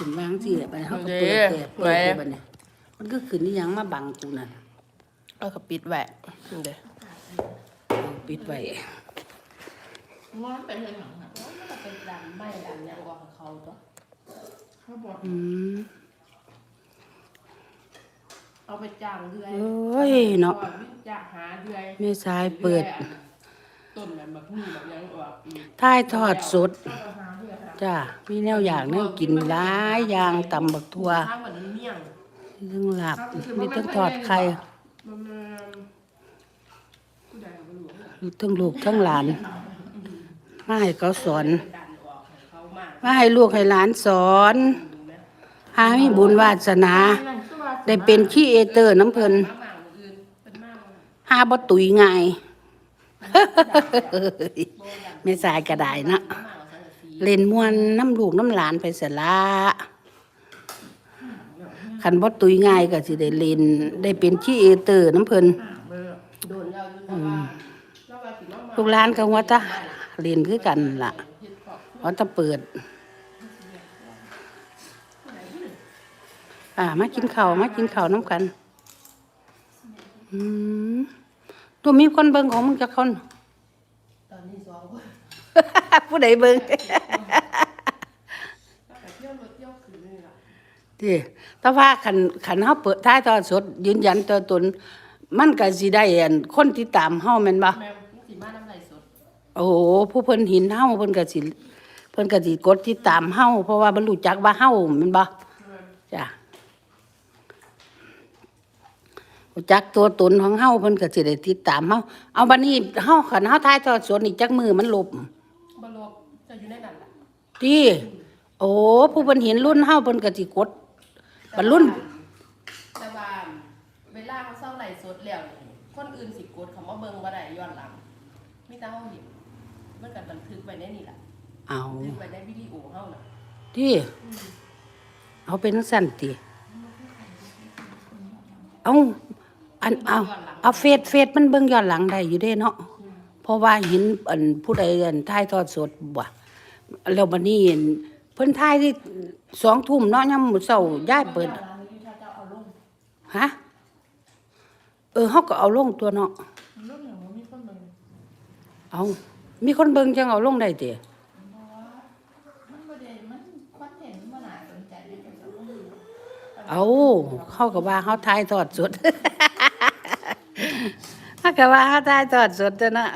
ขึ้นวางสิบัดนี้เฮาก็เปิดแดดเปิดได้บัดนี้มันก็ขึ้นอีหยังมาบังกูนั่นเอาก็ปิดแหวะนี่เด้อเอาปิดไว้มันเป็นเรื่องหนังอะมันก็เป็นดำไม่ดำยังออกเขาตัวเขาบอกอืมเอาไปจ้างเดือยโอ้ยเนาะก่อนวิ่งจ้างหาเดือยแม่สายเปิด ต้นแบบแบบนี้แบบยังออกอีกท้ายทอดสดเขาก็หาเพื่อนหาจ้ามีแนวอย่างแนวกินหลายอย่างตำบักทั่วข้างเหมือนเมี่ยงมีทั้งหลับมีทั้งทอดไข่มันมันผู้ใดเอาไปหลวงเนี่ยมีทั้งลูกทั้งหลานมาให้เขาสอนดันออกให้เขามากมาให้ลูกให้หลานสอนหามีบุญวาสนานั่นคือว่าได้เป็นขี้เอเตอร์น้ำเพิ่นมากมากอื่นเป็นมากเลยหาบ่ตุยง่าย ไม่สายกระไดนะมาะเล่นมวนน้ำลูกน้ำหลานไปเสยละคันบ่ตุยง่ายก็สิได้เล่นได้เป็นขี้เอเตอร์น้ำเพลินลูกหลานก็ว่าจะเล่นคือกันล่ะว่าจะเปิดอ่ามากินข้าวมากินข้าวน้ำกัน อืม ตัวมีคนเบิ่งของมึงจักคน ตอนนี้สองคนผู้ใดเบิ่งแต่เที่ยวรถเที่ยวคืนนี่ล่ะที่แต่ว่าขันขันเฮาเปิดท้ายทอดสด ยืนยันตัวตน มันก็สิได้อันคนที่ตามเฮาแม่นบ่แม่สีมาน้ำไหลสดโอ้โหผู้เพิ่นเห็นเฮาเพิ่นก็สิเพิ่นก็สิกดติดตามเฮาเพราะว่าเพิ่นรู้จักว่าเฮาแม่นบ่จ้ะ รู้จักตัวตนของเฮาเพิ่นก็สิได้ติดตามเฮาเอาบัดนี้เฮาคันเฮาท้ายทอดสดนี่จักมือมันลบบลบจะอยู่ในนั้นล่ะที่โอ้ผู้เพิ่นเห็นรุ่นเฮาเพิ่นก็สิกดบัดรุ่นแต่ว่าเวลาเขาเศร้าไหลสดแล้วนี่คนอื่นสิกดเขามาเบิ่งบ่ได้ย้อนหลังมีแต่เฮาเห็นมันก็บันทึกไว้ในนี่ล่ะเอาบันทึกไว้ในวิดีโอเฮาน่ะที่เอาเป็นสั่นติเอา อันเอาเอาเฟซเฟซมันเบิ่งย้อนหลังได้อยู่เด้เนาะเพราะว่าเห็นอันผู้ใดอันถ่ายทอดสดบ่แล้วบัดนี้เพิ่นถ่ายที่สองทุ่มเนาะยามมื้อเช้าย้ายเปิดฮะเออเฮาก็เอาลงตัวเนาะเอามีคนเบิ่งจังเอาลงได้ติมันบ่ได้มันคอนเทนต์มันบ่น่าสนใจเลยจังซั่นบ่รู้เอาเขาก็ว่าเขาถ่ายทอดสด เขาก็ว่าเขาถ่ายทอดสดจะนะ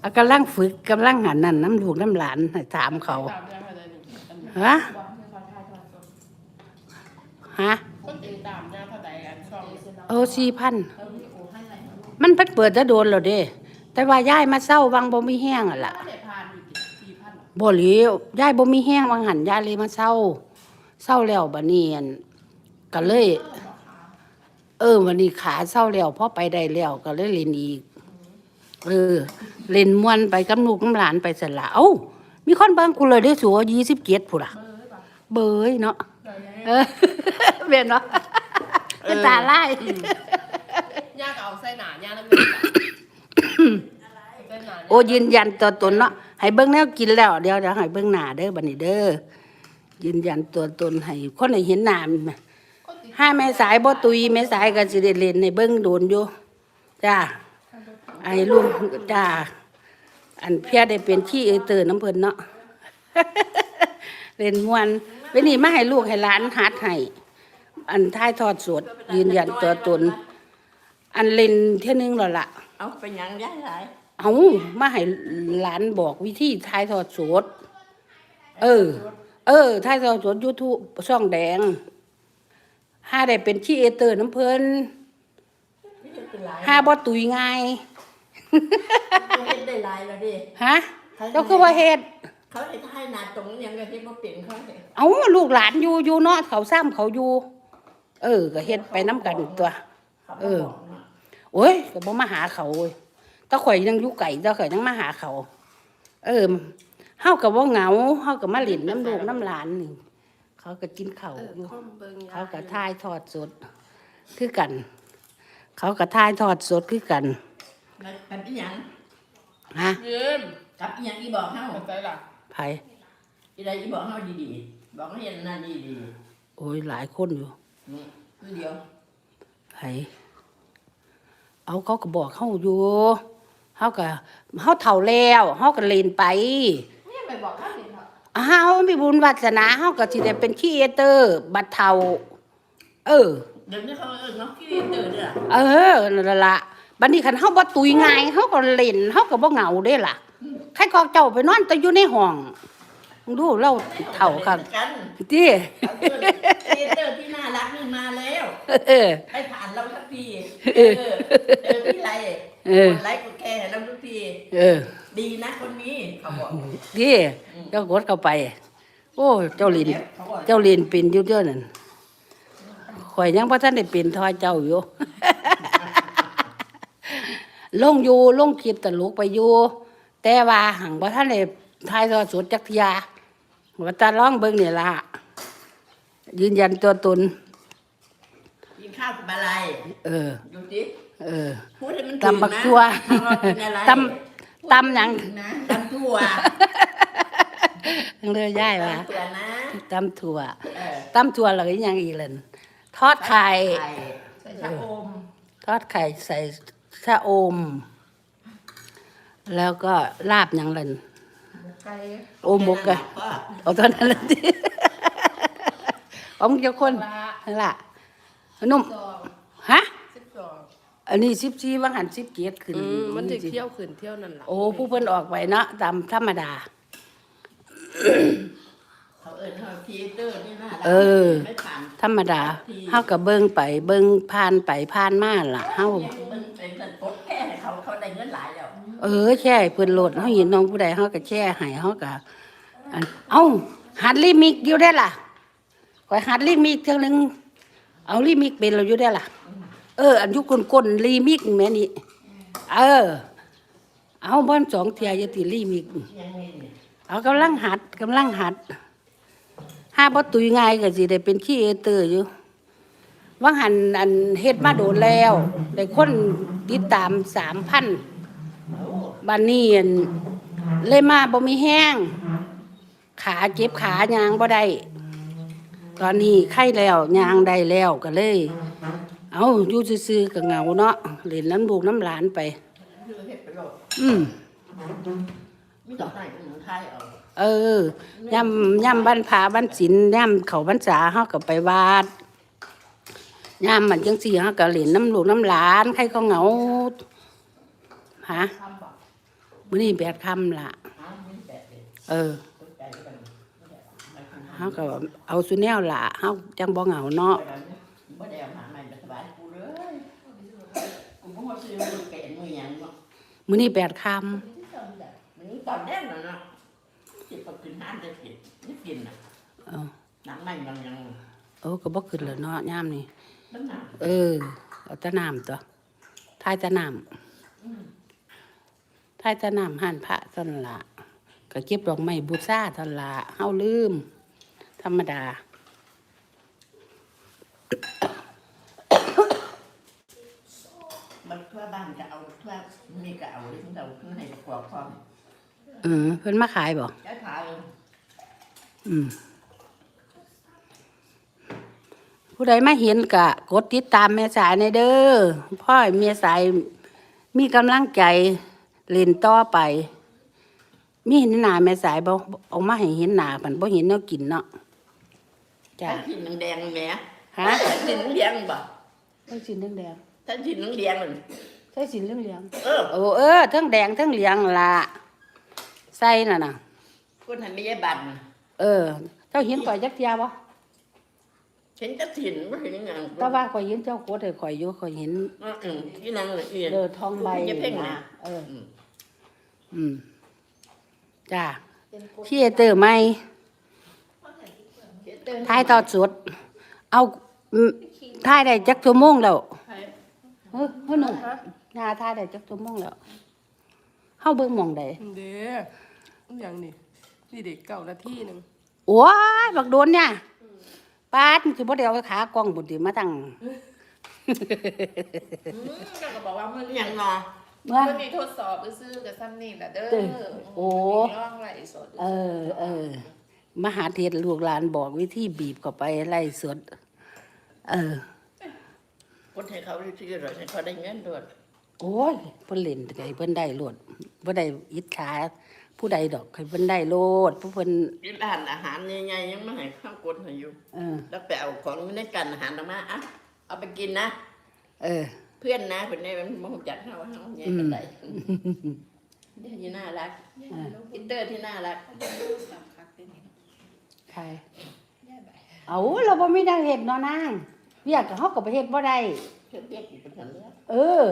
เอากำลังฝึกกำลังหันนั่นน้ำลูกน้ำหลานให้ถามเขา ฮะ ฮะ คนติดตามยังเท่าใดอันช่องเออสี่พัน มันเพิ่นเปิดจะโดนแล้วเด้ แต่ว่าย้ายมาเศร้าวังบ่มีแห้งอะล่ะถ้าได้ผ่านอยู่กี่พันบ่หลียวย้ายบ่มีแห้งวังหันยายเลยมาเศร้าเศร้าแล้วบัดนี้อั่นก็เลย เออวันนี้ขาเศร้าแล้วพอไปได้แล้วก็เลยเล่นอีก เออ เล่นมวนไปกับลูกกับหลานไปสละเอ้ามีคนเบิ่งกูเลยได้สัวยี่สิบเจ็ดผู้ล่ะเบยเนาะเออเบียนเนาะเป็นตาไล่ย่าก็เอาใส่หนาย่าน้ำมันใส่หนาโอ้ยืนยันตัวตนเนาะให้เบิ่งแนวกินแล้วเดี๋ยวเดี๋ยวให้เบิ่งหน้าเด้อบัดนี้เด้อยืนยันตัวตนให้คนให้เห็นหน้ามันมา ห้าแม่สายบ่ตุยแม่สายก็สิได้เล่นในเบิ่งโดนอยู่จ้าไอ้ลุงจ้าอันเพียได้เป็นขี้เอเตอร์น้ำเพิ่นเนาะเล่นม่วนเวันนี้มาให้ลูกให้หลานหัดให้อันท้ายทอดสดยืนยันตัวตน อันเล่นเท่ยนึงแล้วล่ะ เอาไปหยังย้ายหลายเอามาให้หลานบอกวิธีถ่ายทอดสดเออ เออถ่ายทอดสดยูทูบช่องแดง ห้าได้เป็นขี้เอเตอร์น้ำเพลินไม่เฮ็ดเป็นหลายห้าบ่ตุยง่ายเฮ็ดได้หลายแล้วดิฮะเจ้าคือว่าเฮ็ดเขาให้ถ่ายหน้าตรงยังก็เฮ็ดบ่เป็นเขาให้เอาลูกหลานอยู่อยู่เนาะเขาซ้ำเขาอยู่ เออ ก็เฮ็ดไปน้ำกันตัวเขาเออบอกเนาะโอ้ยก็บ่มาหาเขาเว้ยถ้าข่อยยังอยู่ไกลถ้าข่อยยังมาหาเขา เออเฮาก็บ่เหงาเฮาก็มาเล่นน้ำลูกน้ำหลานนี่ เขาก็กินข้าวเอออยู่คอมเบิ่งยเขาก็ถ่ายทอดสดคือกัน เขาก็ถ่ายทอดสดคือกันแล้วกับอีหยังฮะยืมกับอีหยังอีบอกเฮาเข้าใจล่ะไผอีใดอีบอกเฮาดีบอกให้เห็นหน้าดีดีโอ้ยหลายคนอยู่นี่คือเดียวไผเอาเขาก็บอกเฮาอยู่เฮาก็เฮาเฒ่าแล้วเฮาก็เล่นไป นี่ไปบอกข้าเห็น เหรอเฮามีบุญวาสนาเฮาก็สิได้เป็นครีเอเตอร์ บัดเฒ่าเออ เดี๋ยวนี้เขาเออเนาะที่เตือนเนี่ยเออนั่นล่ะบัดนี้คันเฮาบ่ตุยง่ายเฮาก็เล่นเฮาก็บ่เหงาเด้ล่ะใครก็เจ้าไปนอนแต่อยู่ในห้องมึงดูเราเฒ่าคักกันติเอาเตือนที่เตือนที่น่ารักนี่มาแล้ว เออไปผ่านเราทุกทีเอเอออเจอพี่ไร เออกดไลค์กดแชร์ให้เราทุกที เออดีนะคนนี้เขาบอกดิเจ้ากดเข้าไป โอ้เจ้าลิน เขาบอกเจ้าลินเป็นอยู่เด้อนั่นข่อยยังบ่ทันได้เป็นทอยเจ้าอยู่ ลงอยู่ลงคลิปตลกไปอยู่แต่ว่าหังบ่ทันได้ทายทอดสดจักเทียว่าตาร้องเบิ่งนี่ล่ะยืนยันตัวตนกินข้าวกับอะไรเออ ดูสิ เออพูดให้มันตำบักทั่วถูกนะว่าเป็นอะไรตำตำหยังนะตำทั่วทั้งเลยย่ายว่าตำทั่วนะตำถั่วเออตำถั่วแล้วก็อีกอย่างอีกเลยทอดไข่ใส่ชะอมทอดไข่ใส่ชะอม แล้วก็ลาบหยังเลยไก่โอหมกอะเอาตอนนั้นเลยดิเอามึงจะคนละนั่นล่ะนุ่มสองฮะสิบส องอันนี้สิบสี่ว่างหันสิบเกียรขึ้นอืมมันจะเที่ยวขึ้นเที่ยวนั่นล่ะโอ้ผู้เพิ่นออกไปเนาะตามธรรมดา เขาเอิญเขาทีเตอร์นี่น่ารักเออ ไม่ผ่านธรรมดาเฮาก็เบิ่งไปเบิ่งผ่านไปผ่านมาล่ะเฮามันเป็นเงินกดแค่ให้เขาเขาได้เงินหลายแล้วเออแช่ให้เพิ่นโหลดเฮาเห็นน้องผู้ใดเฮาก็แช่ให้เฮาก็อันเอ้าหัดลิมิกอยู่ได้ล่ะข่อยหัดลิมิกเทื่อนึงเอาลิมิกเป็นแล้วอยู่ได้ล่ะ เออ อันอยุก้นๆลิมิกแม่นี่เออ เอาบ่อนสองเที่ยอย่าติลิมิกยังไงเนี่ยเอากำลังหัดกำลังหัดห้าบ่ตุยง่ายก็สิได้เป็นขี้เอเตอร์อยู่ว่าหันอันเฮ็ดมาโดนแล้วได้คนติดตาม3,000บัดนี้อั่นเลยมาบ่มีแห้ง ขาเจ็บขายางบ่ได้ตอนนี้ไข้แล้วยางได้แล้วก็เลย เอาอยู่ซื่อๆก็เหงาเนาะเล่นน้ำลูกน้ำหลานไปคือเฮ็ดประโยชน์อืมมีดอกไม้เป็นเมืองไทยเอาเออย่ำย่ำบ้านผาบ้านศิลย่ำเขาบ้านษาเฮาก็ไปวาดย่ำมันจังสี่เฮาก็เล่นน้ำลูกน้ำหลานใครก็เหงาฮะมื้อนี้แปดคำละเออสนใจกันไม่ได้เฮาก็เอาสุแนวละเฮาจังบ่เหงาเนาะ บ่ได้เอาหาใหม่มาสบายกูเลย กูบ่มาซื้อมือแกะมือหยังเนาะมื้อนี้แปดคมันนี่ตอนแรกน่ะเนาะจิบก็กินน้ำได้กินนี่กินน่ะำเออน้ำใหม่บางยังเออก็บ่ขึ้นแล้วเนาะย่ำนี่น้ำหนักเออเอาแตะน้ำตัวทายแตะน้ำทายแตะน้ำหั่นพระตอนนละก็เก็บดอกไม้บูชาตอนละเฮาลืม ธรรมดา มัน ทั่วบ้านก็เอาทั่วมีก็เอาที่เราขึ้นให้ประกอบพร้อมเออเพิ่นมาขายบ่ใช้ขายอืมผู้ใดมาเห็นกะกดติดตามแม่สายในเด้อพ่อให้แม่สายมีกำลังใจเล่นต่อไป มีเห็นหน้าแม่สายบ่ออกมาให้เห็นหน้ามันบ่เห็นแนวกินเนาะจ้ะถ้ากินแดงๆแหมฮะถ้ากินเหลี้ยงบ่ใส่สินแดง ถ้ากินเหลี้ยงนั่นๆใส่สินเหลืองเออๆโอ้เออทั้งแดงทั้งเหลืองล่ะใส่น่ะน่ะ คนให้ไม่ใช่บันเออเจ้าเห็นข่อยจักเที่ยบ่ฉันจะถิ่นบ่เห็นหยังแต่ว่าข่อยเห็นเจ้ากดให้ข่อยอยู่ข่อยเห็นอืออือที่นั่งละเอียด เด้อทองใบอย่าเพ่งนะนะเออ อืมอืมจ้าเป็นคนพี่เตอร์ไหมถ่ายทอดสดเอาอืมถ่ายได้จักชั่วโมงแล้วไทย เฮ้ยเฮ้ยหนุ่มงาถ่ายได้จักชั่วโมงแล้วเฮาเบิ่งหม่องใดเด้ออย่างนี้นี่เด็กเก่านาทีหนึ่งโอ้ยบักโดนเนี่ยปาดมันสิบ่ได้เอาขากล้องบุญติมาตั้งอืมแล้วก็บอกว่ามันหยังเนาะเมื่อมันมีทดสอบซื้อๆกับซ้ำนี่แหละเด้อเด้อโอ้มีร่องไหลสดเออ เออ มหาเทศลูกหลานบอกวิธีบีบเข้าไปไล่สด เออ คนให้เขาซื้อหรอกให้เขาได้เงินด้วยโอ้ยเพิ่นเล่นไงเพิ่นได้โลดบ่ได้อิจฉาผู้ใดดอกให้เพิ่นได้โลดผู้เพิ่นที่ร้านอาหารใหญ่ๆยังไม่ให้ข้าวกดให้อยู่เออ แล้วไปเอาของในกันอาหารออกมาอะเอาไปกินนะ เออ เพื่อนนะคนนี้มันมองจัดเขาเขาใหญ่กันได้เดี๋ยวที่น่ารักอ่า อินเตอร์ที่น่ารักใคร เอาเราบ่มีนางเฮ็ดเนาะนาง เวียกก็เฮาก็ไปเฮ็ดบ่ได้เพื่อนเรียกอยู่เป็นคนเดียวเออ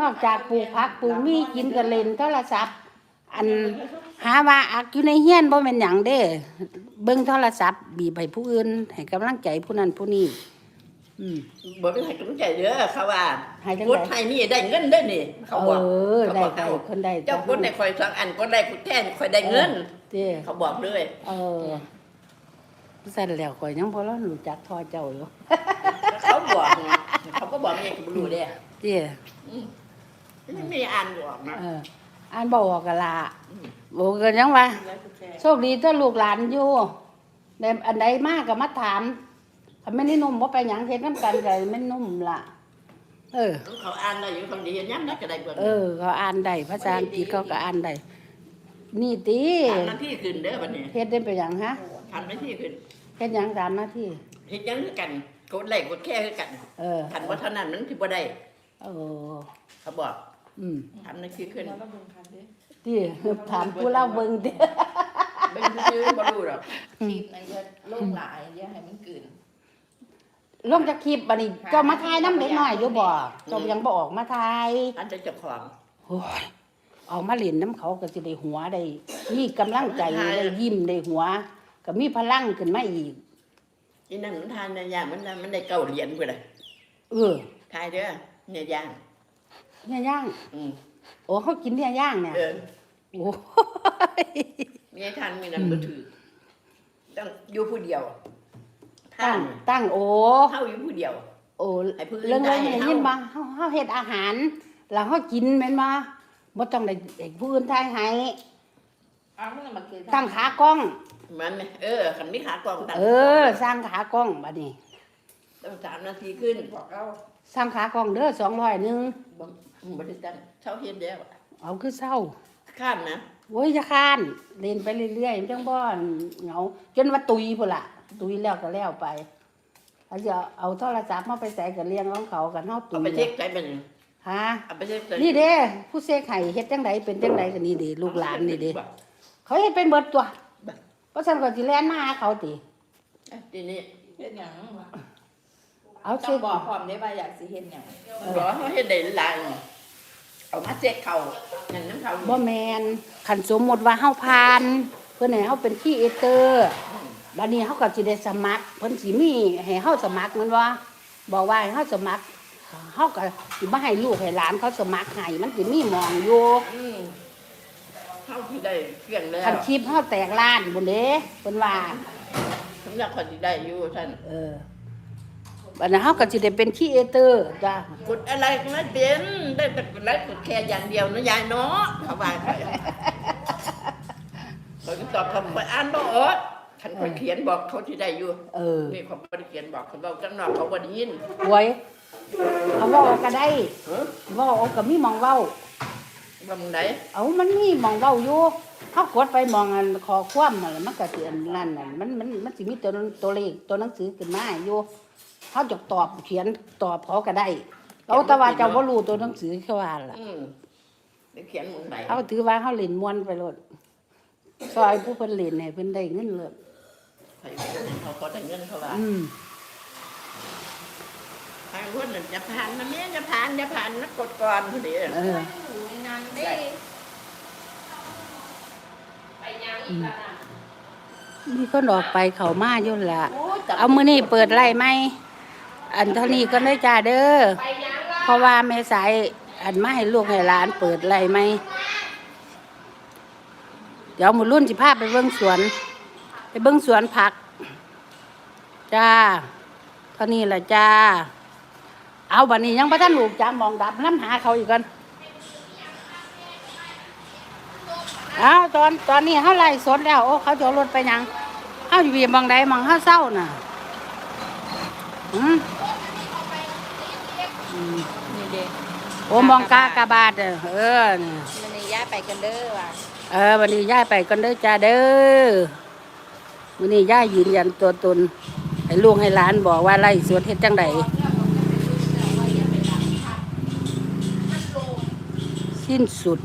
นอกจากปลูกผักปลูกมีกินก็เล่นโทรศัพท์ อันหาว่าอักอยู่ในเฮียนบ่แม่นหยังเด้ เบิ่งโทรศัพท์ บีบให้ผู้อื่นให้กำลังใจผู้นั้นผู้นี้ อืม บอกให้กำลังใจเยอะเขาว่าให้จังกไดดให้นี่ได้เงินได้นี่ เขาบอก เออเขาได้บอกได้เขาคนได้เจ้ากดในคอยสองอันกดได้คุณแทนคอยได้เงิน เด้เขาบอกเลยเออ สั่นแล้วข่อยยังบ่รรู้จักทอเจ้าอยู่เขาบอกไงเขาก็บอกไงกูรู้เด้เด้ไม่มีอ่านบอกนะเอออ่านบ่ออกกะละโอ้ก็ยังว่าโชคดีถ้าลูกหลานอยู่ในอันใดมากก็มาถามถ้าไม่ได้นุ่มว่าไปหยังเฮ็ดน้ำกันก็ไม่นุ่มล่ะเออเขาอ่านได้อยู่คนเดียวย้ำนักก็ได้เบิ่งเออเขาอ่านได้ภาษาอังกฤษเขาก็อ่านได้นี่ติทำหน้าที่ขึ้นเด้อบัดนี้เฮ็ดได้ไปหยังฮะทำหน้าที่ขึ้น เฮ็ดหยังตามหน้าที่เฮ็ดหยังคือกันกดไลค์กดแค่คือกันเออ คันว่าเท่านั้นมันสิบ่ได้เออเขาบอกอืมทำหน้าที่ขึ้นติถามผู้เล่าเบิ่งติเป็นชื่อบ่รู้หรอกคลิปนั้นก็โลกหลายอย่าให้มันเกินลงจากคลิปบัดนี้เจ้ามาถ่ายน้ำเด็กน้อยอยู่บ่เจ้ายังบ่ออกมาถ่ายอันจะเจ้าของโอ้ยออกมาเล่นน้ำเขาก็สิได้หัวได้มีกำลังใจได้ยิ้มได้หัว ก็มีพลังขึ้นมาอีกอีนั่นมันทานในยางมันได้มันได้เก้าเหรียญพุ่นน่ะเออทายเด้อเนี่ยย่างเนี่ยย่าง อืมโอ้เขากินเนี่ยย่างเนี่ยเออโอ้ยมีให้ทานมีนั่นบ่ถือต้องอยู่ผู้เดียวทาตั้งนตั้งโอ้เฮาอยู่ผู้เดียว โอ้ให้ผู้อื่นเรื่องเรื่องได้ได้ให้ยินเฮาบ่เฮาเฮาเฮ็ดอาหาร แล้วเฮากินแม่นบ่บ่ต้องได้ให้ผู้อื่นทายให้อ้าวมันมาเกินตั้งขากล้อง มันไหมเออคันมีขากองตั้งเออ สร้างขากล้องบัดนี้ต้องสามนาทีขึ้นบอกเราสร้างขากล้องเด้อ200นึงบ่บ่ได้ตั้งเช้าเฮ็ดแล้วเอาคือเศร้าข้ามนะโอ้ยจะค้านเล่นไปเรื่อยๆมันจังบ่เหงา จนว่าตุยพุ่นล่ะตุยแล้วก็แล้วไปเขาจะเอาโทรศัพท์มาไปใส่กับเลี้ยงของเขากันเฮาตุเอายไปเช็คใจมันฮะเอาไปเช็คใจนี่เด้ผู้เสกไห้เฮ็ดจังไดเป็นจังไดก็นี่เด้ลูกหลานนี่เด้เขาเฮ็ดเป็นเบิดตัว เพราะฉะนั้นก็สิแล่นมาหาเขาติเอ้ยทีนี้เฮ็ดหยังวะเอาต้เช็องคบอกพร้อมได้ว่าอยากสิเฮ็ดหยังบอกเขาเฮ็ดได้หลายเอามาเช็คเขานั่นน้ำเขาบ่แม่นคันสมมุติว่าเฮาผ่าน เพิ่นให้เฮาเป็นครีเอเตอร์บัดนี้เฮาก็สิได้สมัครเพิ่นสิมีให้เฮาสมัครแม่นบ่บอกว่าให้เฮาสมัครเฮาก็สิบ่ให้ลูกให้หลานเขาสมัครให้มันสิมีหมองอยู่ อืม เขาที่ได้เครื่องแล้วคันคลิปเฮาแตกล้านพุ่นเด้เพิ่นว่า สำหรับคนที่ได้อยู่ท่านเออบัดนั้นเฮาก็สิได้เป็นครีเอเตอร์จ้ะกดอะไรก็ไม่เป็นได้แต่กดไลค์กดแชร์อย่างเดียวนะยายเนาะเขาว่าไปเขาก็ตอบคำไปอ่านบ่ออกคันคนเขียนบอกเขาที่ได้อยู่เออนี่เขาบ่ได้เขียนบอกเขาบอกจังนอกเขาบ่ได้ยินหวยเอาเว้าก็ได้เฮ้ยเว้าเอาก็มีหมองเว้า ว่ามึงไหนเอามันมีหมองเว้าอยู่เฮากดไปหมองอันขอความนั่นแหละมันก็สิอันนั่นน่ะมันมันมันสิมีตัวนั้นตัวเลขตัวหนังสือขึ้นมาอยู่เฮาจะตอบเขียนตอบเขาก็ได้เอาแต่ว่าเจ้าบ่รู้ตัวหนังสือแค่ว่าล่ะ อืมได้เขียนมึงไหนเอาถือว่าเฮาเล่นม่วนไปโลดซอยผู้เพิ่นเล่นให้เพิ่นได้เงินเลยใครเขาเขาได้เงินเขาว่าอืมทางคนน่ะจะผ่านนะแม่จะผ่านจะผ่านนะกดก่อนพอดีเออ อยู่ในนั้นเด้ไปยังอีกล่ะน่ะมีคนออกไปเข้ามาอยู่ล่ะโอ้ยจับเอามื้อนี้เปิดไล่ไหมอันเท่านี้ก็ได้จ้าเด้อไปยังล่ะเพราะว่าแม่สายอันมาให้ลูกให้หลานเปิดไล่ไหมเดี๋ยวหมุรุ่นสิพาไปเบิ่งสวน ไปเบิ่งสวนผัก จ้าเท่านี้ละจ้า เอาบัดนี้ยังบ่ทันลูกจ้ามองดับน้ำหาเขาอีกกัน อาตอนตอนนี้เขาไล่สดแล้วโอ้เขาจะเอารถไปหยังเอ้าอยู่เวียมองใดมองเฮาเศร้าน่ะหืมอืมนี่เด็กโอ้มองกากาบาดเด้อเออนี่มันนี่ย้ายไปกันเด้อว่ะเออวันนี้ย่ายไปกันเด้อจ้าเด้อวันนี้ย่ายยืนยันตัวตนให้ลูกให้หลานบอกว่าไล่สวนเฮ็ดจังไดสิ้นสุด